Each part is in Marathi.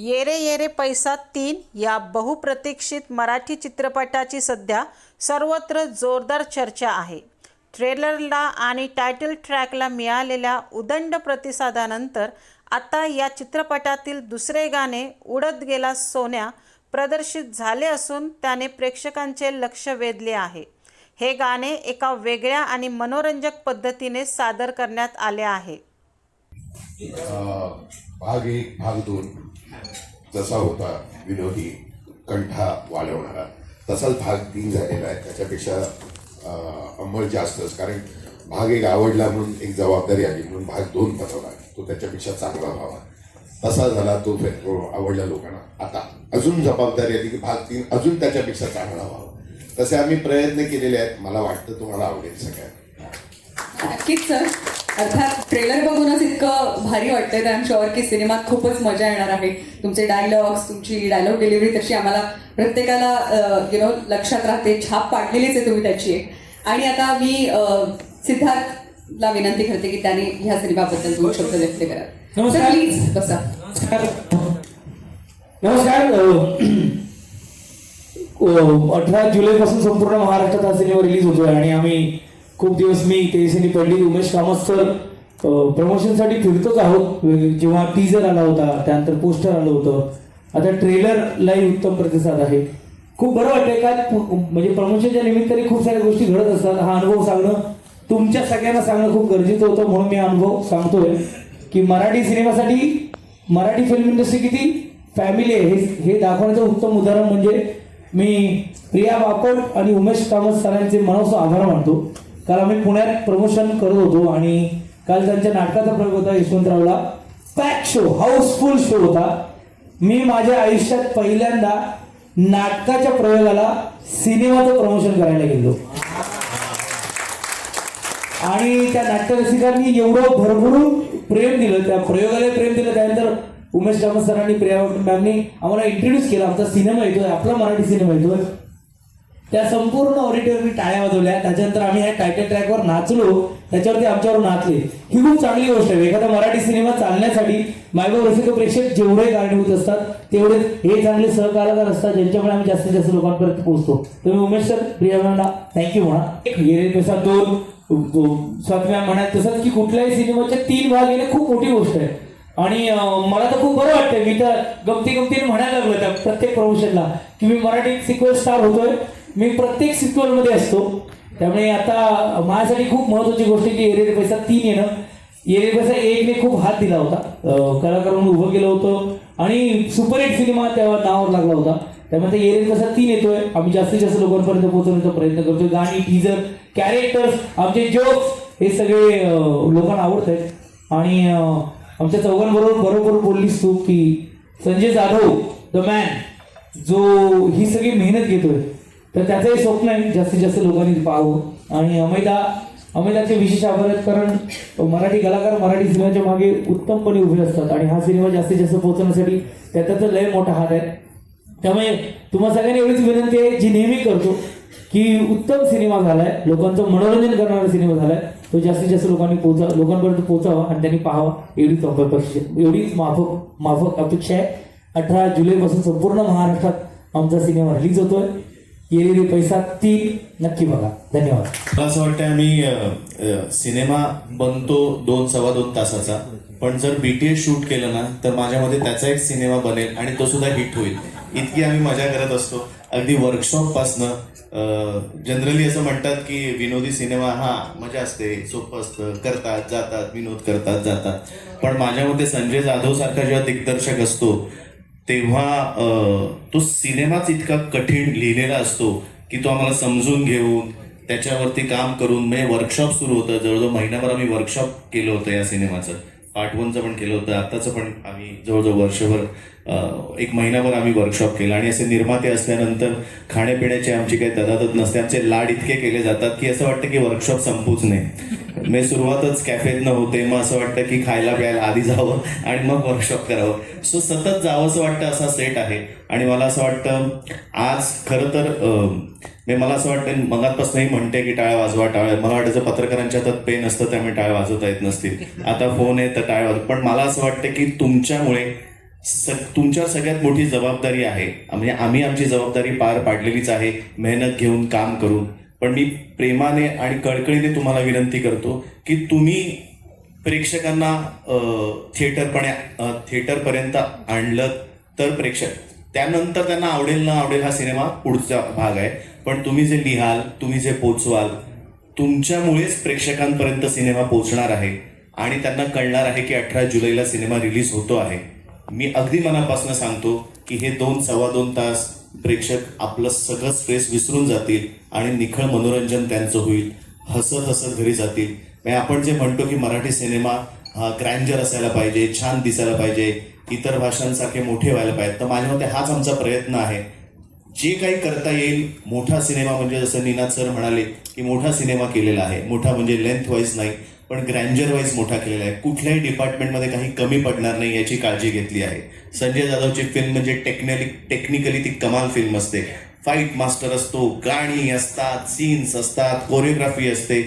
येरे येरे पैसा तीन या बहुप्रतीक्षित मराठी चित्रपटाची सध्या सर्वत्र जोरदार चर्चा आहे. ट्रेलरला आणि टायटल ट्रॅकला मिळालेल्या उदंड प्रतिसादानंतर आता या चित्रपटातील दुसरे गाणे उडत गेला सोन्या प्रदर्शित झाले असून त्याने प्रेक्षकांचे लक्ष वेधले आहे. हे गाणे एका वेगळ्या आणि मनोरंजक पद्धतीने सादर करण्यात आले आहे. भाग एक भाग दोन जसा होता विनोदी कंठा वाढवणारा. तसाच भाग तीन झालेला आहे. त्याच्यापेक्षा अंमल जास्तच. कारण भाग एक आवडला म्हणून एक जबाबदारी आली म्हणून भाग दोन बनवला. तो त्याच्यापेक्षा चांगला व्हावा. तसा झाला तो तो आवडला लोकांना. आता अजून जबाबदारी आली की भाग तीन अजून त्याच्यापेक्षा चांगला व्हावा. तसे आम्ही प्रयत्न केलेले आहेत. मला वाटतं तुम्हाला आवडेल सगळ्यांना. नक्कीच सर. अर्थात ट्रेलर बघूनच इतकं भारी वाटतंय तर एम शुअर की सिनेमात खूपच मजा येणार आहे. तुमचे डायलॉग्स तुमची डायलॉग डिलिव्हरी तशी आम्हाला प्रत्येकाला यु नो लक्षात राहते. छाप पाडलेलीच आहे तुम्ही त्याची एक. आणि आता मी सिद्धार्थला विनंती करते की त्याने ह्या सिनेमाबद्दल दोन शब्द व्यक्त करा. नमस्कार. प्लीज बसा. नमस्कार. अठरा जुलैपासून संपूर्ण महाराष्ट्रात हा सिनेमा रिलीज होतोय आणि आम्ही खूप दिवस मी तेजस्विनी पडली. उमेश कामत सर प्रमोशनसाठी फिरतोच आहोत. जेव्हा टीजर आला होता त्यानंतर पोस्टर आलं होतं. आता ट्रेलरलाही उत्तम प्रतिसाद आहे. खूप बरं वाटतंय का? म्हणजे प्रमोशनच्या निमित्ताने खूप साऱ्या गोष्टी घडत असतात. हा अनुभव सांगणं तुमच्या सगळ्यांना सांगणं खूप गरजेचं होतं म्हणून मी अनुभव सांगतोय. की मराठी सिनेमासाठी मराठी फिल्म इंडस्ट्री किती फॅमिली आहे हे हे दाखवण्याचं उत्तम उदाहरण म्हणजे मी प्रिया बापट आणि उमेश कामत सरांचे मनोस आभार मानतो. काल आम्ही पुण्यात प्रमोशन करत होतो आणि काल त्यांच्या नाटकाचा प्रयोग होता यशवंतरावला. पॅक शो हाऊसफुल शो होता. मी माझ्या आयुष्यात पहिल्यांदा नाटकाच्या प्रयोगाला सिनेमाचं प्रमोशन करायला गेलो. आणि त्या नाट्यरसिकांनी एवढं भरभरून प्रेम दिलं त्या प्रयोगाला प्रेम दिलं. त्यानंतर उमेश रामत सरांनी प्रिया मॅमनी आम्हाला इंट्रोड्यूस केला. आमचा सिनेमा येतोय आपला मराठी सिनेमा येतोय. त्या संपूर्ण ऑडिटोरियमनी टाळ्या वाजवल्या. त्याच्यानंतर आम्ही ह्या टायटल ट्रॅकवर नाचलो. त्याच्यावरती आमच्यावर नाचले. ही खूप चांगली गोष्ट आहे. एखादा मराठी सिनेमा चालण्यासाठी मायबाब रसिक प्रेक्षक जेवढे कारणीभूत असतात तेवढे हे चांगले सहकार्यकार असतात ज्यांच्यामुळे आम्ही जास्तीत जास्त लोकांपर्यंत पोहोचतो. तुम्ही उमेश सर प्रिया मॅमना थँक्यू म्हणा. एक हिरे दोन स्वातम्या म्हणा तसंच की कुठल्याही सिनेमाच्या तीन भाग येणे खूप मोठी गोष्ट आहे. आणि मला तर खूप बरं वाटतंय. मी तर गमती गमतीने म्हणायला लागलो त्या प्रत्येक प्रमोशनला की मी मराठी सिक्वेल स्टार होतोय. मी प्रत्येक सिक्वेलमध्ये असतो. त्यामुळे आता माझ्यासाठी खूप महत्वाची गोष्ट आहे की एरियर पैसा तीन येणं. एरियर पैसा एकने खूप हात दिला होता. कलाकार म्हणून उभं केलं होतं. आणि सुपरहिट सिनेमा तेव्हा नावावर लागला होता. त्यामुळे ते एरियर पैसा तीन येतोय. आम्ही जास्तीत जास्त लोकांपर्यंत पोहोचवण्याचा प्रयत्न करतोय. गाणी टीजर कॅरेक्टर्स आमचे जोक्स हे सगळे लोकांना आवडत आहेत आणि आमच्या चौघांबरोबर बरोबर बोललीस तू की संजय जाधव द मॅन जो ही सगळी मेहनत घेतोय. तर त्याचंही स्वप्न आहे. जास्तीत जास्त लोकांनी पाहावं. आणि अमिता अमिताचे विशेष आभार आहेत कारण मराठी कलाकार मराठी सिनेमाच्या मागे उत्तमपणे उभे असतात. आणि हा सिनेमा जास्तीत जास्त पोहोचवण्यासाठी त्याचा लय मोठा हात आहे. त्यामुळे तुम्हा सगळ्यांनी एवढीच विनंती आहे जी नेहमी करतो की उत्तम सिनेमा झालाय. लोकांचं मनोरंजन करणारा सिनेमा झालाय. तो जास्तीत जास्त लोकांनी पोचा लोकांपर्यंत पोचावा आणि त्यांनी पाहावा. एवढीच अपेक्षा एवढीच माफक माफक अपेक्षा आहे. अठरा जुलैपासून संपूर्ण महाराष्ट्रात आमचा सिनेमा रिलीज होतोय. येलेली पैसा ती नक्की बघा. धन्यवाद. मला असं वाटतं आम्ही सिनेमा बनतो दोन सव्वा दोन तासाचा. पण जर बीटीएस शूट केलं ना तर माझ्या त्याचा एक सिनेमा बनेल आणि तो सुद्धा हिट होईल. इतकी आम्ही मजा करत असतो. अगदी वर्कशॉप पासनं जनरली असं म्हणतात की विनोदी सिनेमा हा मजा असते सोपं असतं. करतात जातात विनोद करतात जातात. पण माझ्या मते संजय जाधव सारखा जेव्हा दिग्दर्शक असतो तेव्हा तो सिनेमाच इतका कठीण लिहिलेला असतो की तो आम्हाला समजून घेऊन त्याच्यावरती काम करून म्हणजे वर्कशॉप सुरू होतं. जवळजवळ महिनाभर आम्ही वर्कशॉप केलं होतं या सिनेमाचं. पार्ट वनचं पण केलं होतं आत्ताचं पण आम्ही जवळजवळ वर्षभर एक महिनाभर आम्ही वर्कशॉप केलं आणि असे निर्माते असल्यानंतर खाण्यापिण्याची आमची काही ददादत नसते. आमचे लाड इतके केले जातात की असं वाटतं की वर्कशॉप संपूच नये मी सुरुवातच कॅफेतनं होते. मग असं वाटतं की खायला प्यायला आधी जावं आणि मग वर्कशॉप करावं. सो सतत जावं असं वाटतं असा सेट आहे. आणि मला असं वाटतं आज खरं तर मी मला असं वाटतं मगातपासूनही म्हणते की टाळ्या वाजवा टाळ्या मला वाटायचं पत्रकारांच्या हातात पेन असतं त्यामुळे टाळ्या वाजवता येत नसतील. आता फोन आहे तर टाळ्या वाजव. पण मला असं वाटतं की तुमच्यामुळे स तुमच्या सगळ्यात मोठी जबाबदारी आहे. म्हणजे आम्ही आमची जबाबदारी पार पाडलेलीच आहे. मेहनत घेऊन काम करून. पण मी प्रेमाने आणि कळकळीने तुम्हाला विनंती करतो की तुम्ही प्रेक्षकांना थिएटरपणे थिएटरपर्यंत आणलं तर प्रेक्षक. त्यानंतर त्यांना आवडेल ना आवडेल हा सिनेमा पुढचा भाग आहे. पण तुम्ही जे लिहाल तुम्ही जे पोचवाल तुमच्यामुळेच प्रेक्षकांपर्यंत सिनेमा पोहोचणार आहे. आणि त्यांना कळणार आहे की अठरा जुलैला सिनेमा रिलीज होतो आहे. मी अगदी मनापासून सांगतो की हे दोन सव्वा दोन तास प्रेक्षक आपलं सगळं स्ट्रेस विसरून जातील आणि निखळ मनोरंजन त्यांचं होईल. हसत हसत घरी जातील. म्हणजे आपण जे म्हणतो की मराठी सिनेमा हा ग्रँजर असायला पाहिजे छान दिसायला पाहिजे इतर भाषांसारखे मोठे व्हायला पाहिजे. तर माझ्या मते हाच आमचा प्रयत्न आहे. जे काही करता येईल मोठा सिनेमा म्हणजे जसं निनाद सर म्हणाले की मोठा सिनेमा केलेला आहे. मोठा म्हणजे लेंथ वाईज नाही. पण ग्रँजर वाईज मोठा केलेला आहे. कुठल्याही डिपार्टमेंटमध्ये काही कमी पडणार नाही याची काळजी घेतली आहे. संजय जाधवची फिल्म म्हणजे टेक्निकली टेक्निकली ती कमाल फिल्म असते. फाईट मास्टर असतो गाणी असतात सीन्स असतात कोरिओग्राफी असते.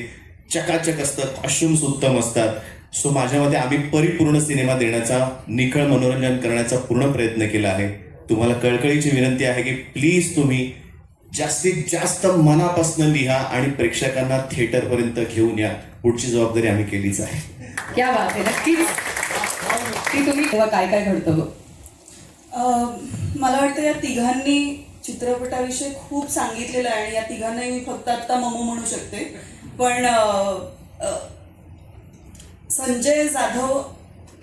चकाचक असतं कॉस्ट्युम्स उत्तम असतात. सो माझ्यामध्ये आम्ही परिपूर्ण सिनेमा देण्याचा निखळ मनोरंजन करण्याचा पूर्ण प्रयत्न केला आहे. तुम्हाला कळकळीची विनंती आहे की प्लीज तुम्ही जास्तीत जास्त मनापासून लिहा आणि प्रेक्षकांना थिएटरपर्यंत घेऊन या. पुढची जबाबदारी आम्ही केलीच आहे. क्या बात आहे. नक्कीच. की तुम्ही तेव्हा काय काय घडतं अं, मला वाटतं या तिघांनी चित्रपटाविषयी खूप सांगितलेलं आहे आणि या तिघांनाही मी फक्त आत्ता ममो म्हणू शकते. पण अं, अं, संजय जाधव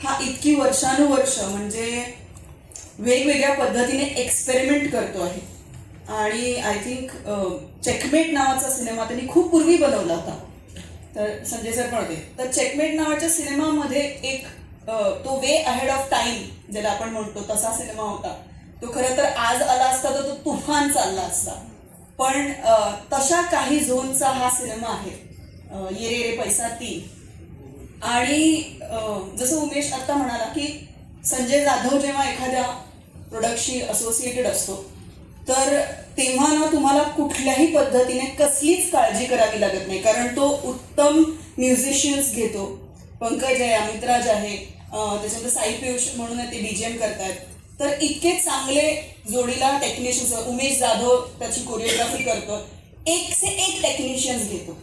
हा इतकी वर्षानुवर्ष म्हणजे वेगवेगळ्या पद्धतीने एक्सपेरिमेंट करतो आहे. आणि आय थिंक चेकमेट नावाचा सिनेमा त्यांनी खूप पूर्वी बनवला होता. तर संजय सर पण होते. तर चेकमेट नावाच्या सिनेमामध्ये एक तो वे अहेड ऑफ टाइम ज्याला आपण म्हणतो तसा सिनेमा होता. तो खरं तर आज आला असता तर तो तुफान चालला असता. पण तशा काही झोनचा हा सिनेमा आहे. ये रे रे पैसा तीन आणि जसं उमेश आता म्हणाला की संजय जाधव जेव्हा एखाद्या प्रोडक्टशी असोसिएटेड असतो तर तेव्हा ना तुम्हाला कुठल्याही पद्धतीने कसलीच काळजी करावी लागत नाही कारण तो उत्तम म्युझिशियन्स घेतो. पंकज आहे अमितराज आहे त्याच्यानंतर साई पियुष म्हणून ते डीजेएम करतायत. तर इतके चांगले जोडीला टेक्निशियन्स उमेश जाधव त्याची कोरिओग्राफी करतो. एक से एक टेक्निशियन्स घेतो.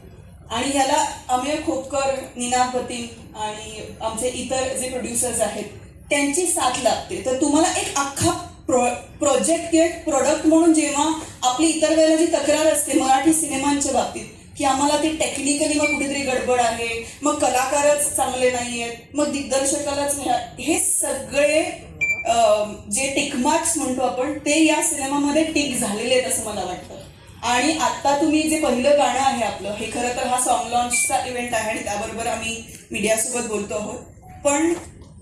आणि ह्याला अमेय खोपकर निनाद पतीन आणि आमचे इतर जे प्रोड्युसर्स आहेत त्यांची साथ लागते. तर तुम्हाला एक अख्खा प्रो प्रोजेक्ट किंवा प्रोडक्ट म्हणून जेव्हा आपली इतर वेळेला जी तक्रार असते मराठी सिनेमांच्या बाबतीत की आम्हाला ते टेक्निकली मग कुठेतरी गडबड आहे मग कलाकारच चांगले नाही आहेत मग दिग्दर्शकालाच हे सगळे जे जे टिकमार्क्स म्हणतो आपण ते या सिनेमामध्ये टिक झालेले आहेत असं मला वाटतं. आणि आता तुम्ही जे पहिलं गाणं आहे आपलं हे खरं तर हा सॉन्ग लॉन्चचा इव्हेंट आहे आणि त्याबरोबर आम्ही मीडियासोबत बोलतो आहोत. पण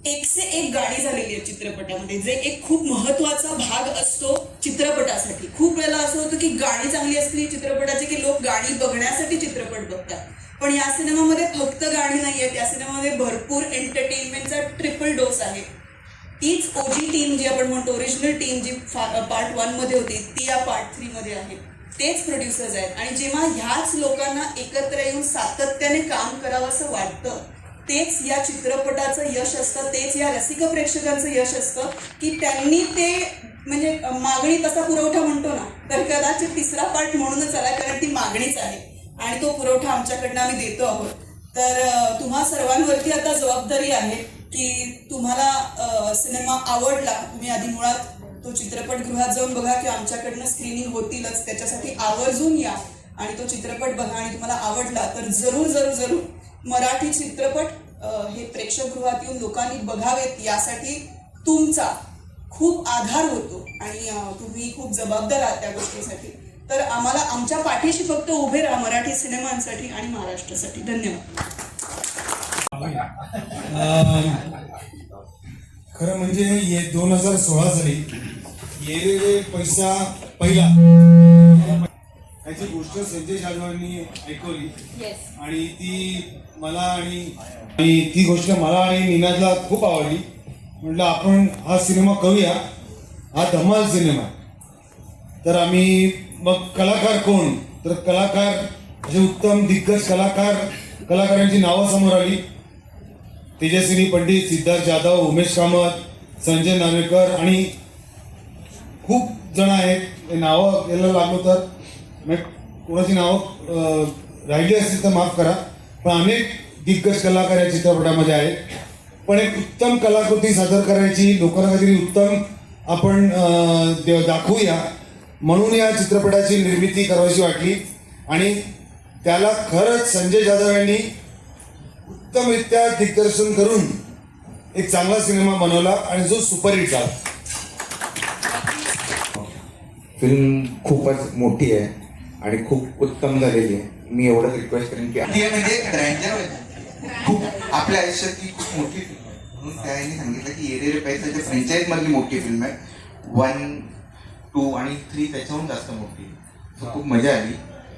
एक से एक गाणी झालेली आहे चित्रपटामध्ये. जे एक खूप महत्त्वाचा भाग असतो चित्रपटासाठी. खूप वेळेला असं होतं की गाणी चांगली असली चित्रपटाची की लोक गाणी बघण्यासाठी चित्रपट बघतात. पण या सिनेमामध्ये फक्त गाणी नाही आहेत. या सिनेमामध्ये भरपूर एंटरटेनमेंटचा ट्रिपल डोस आहे. तीच ओजी टीम जी आपण म्हणतो ओरिजिनल टीम जी पार्ट वनमध्ये होती ती या पार्ट थ्री मध्ये आहे. तेच प्रोड्युसर्स आहेत. आणि जेव्हा ह्याच लोकांना एकत्र येऊन सातत्याने काम करावं असं वाटतं तेच या चित्रपटाचं यश असतं तेच या रसिक प्रेक्षकांचं यश असतं की त्यांनी ते म्हणजे मागणी तसा पुरवठा म्हणतो ना तर कदाचित तिसरा पार्ट म्हणूनच आला कारण ती मागणीच आहे. आणि तो पुरवठा आमच्याकडनं आम्ही देतो आहोत. तर तुम्हा सर्वांवरती आता जबाबदारी आहे की तुम्हाला सिनेमा आवडला तुम्ही आधी मुळात तो चित्रपटगृहात जाऊन बघा की आमच्याकडनं स्क्रीनिंग होतीलच त्याच्यासाठी आवर्जून या आणि तो चित्रपट बघा आणि तुम्हाला आवडला तर जरूर जरूर जरूर मराठी चित्रपट हे प्रेक्षकगृहात येऊन लोकांनी बघावेत यासाठी तुमचा खूप आधार होतो आणि तुम्ही खूप जबाबदार आहात त्या गोष्टीसाठी. तर आम्हाला आमच्या पाठीशी फक्त उभे राहा मराठी सिनेमांसाठी आणि महाराष्ट्रासाठी. धन्यवाद. खरं म्हणजे ये दोन हजार सोळा साली ये पैसा पहिला. गोष्ट संजय जाधवांनी ऐकवली. आणि ती मला आणि आणि ती गोष्ट मला आणि निनादला खूप आवडली. म्हटलं आपण हा सिनेमा करूया. हा धमाल सिनेमा. तर आम्ही मग कलाकार कोण? तर कलाकार असे उत्तम दिग्गज कलाकार कलाकारांची नावं समोर आली. तेजस्विनी पंडित सिद्धार्थ जाधव उमेश कामत संजय नार्वेकर आणि खूप जण आहेत. हे नावं यायला लागलो तर. कोणाची नावं राहिली असतील तर माफ करा पण अनेक दिग्गज कलाकार या चित्रपटामध्ये आहेत. पण एक उत्तम कलाकृती सादर करायची लोकांना काहीतरी उत्तम आपण दाखवूया. म्हणून या चित्रपटाची निर्मिती करावीशी वाटली. आणि त्याला खरंच संजय जाधव यांनी उत्तमरित्या दिग्दर्शन करून एक चांगला सिनेमा बनवला आणि जो सुपरहिट झाला. फिल्म खूपच मोठी आहे. आणि खूप उत्तम झालेली आहे. मी एवढंच रिक्वेस्ट करेन की म्हणजे खूप आपल्या आयुष्यातली खूप मोठी फिल्म आहे. म्हणून त्याने सांगितलं की येरे रे पैसा फ्रँचाईज मधली मोठी फिल्म आहे. वन टू आणि थ्री त्याच्याहून जास्त मोठी खूप मजा आली.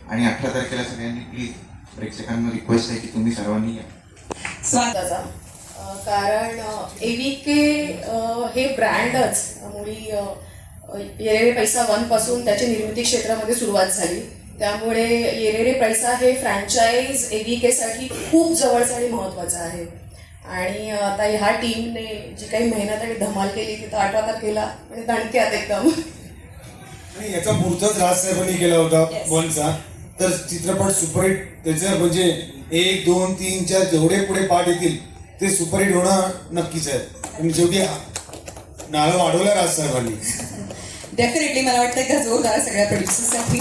आणि अठरा तारखेला सगळ्यांनी प्लीज प्रेक्षकांना रिक्वेस्ट आहे की तुम्ही सर्वांनी या. स्वागताचा कारण एव्हीके हे ब्रँडच मुळी येरेरे पैसा वनपासून त्याच्या निर्मिती क्षेत्रामध्ये सुरुवात झाली. त्यामुळे येरेरे पैसा हे फ्रँचाईज एव्हीके साठी खूप जवळचं आणि महत्वाचं आहे. आणि आता ह्या टीमने जी काही मेहनत आणि धमाल केली ती तर अठरा तारखेला म्हणजे दणक्यात एकदम. आणि याचा पुढचाच राज साहेबांनी केला होता वनचा तर चित्रपट सुपरहिट त्याचं म्हणजे एक दोन तीन चार जेवढे पुढे पाठ येतील ते सुपरहिट होणं नक्कीच आहे. आणि शेवटी नाळं वाढवलं राज साहेबांनी. डेफिनेटली मला वाटतं का जोरदार सगळ्या प्रोड्युसरसाठी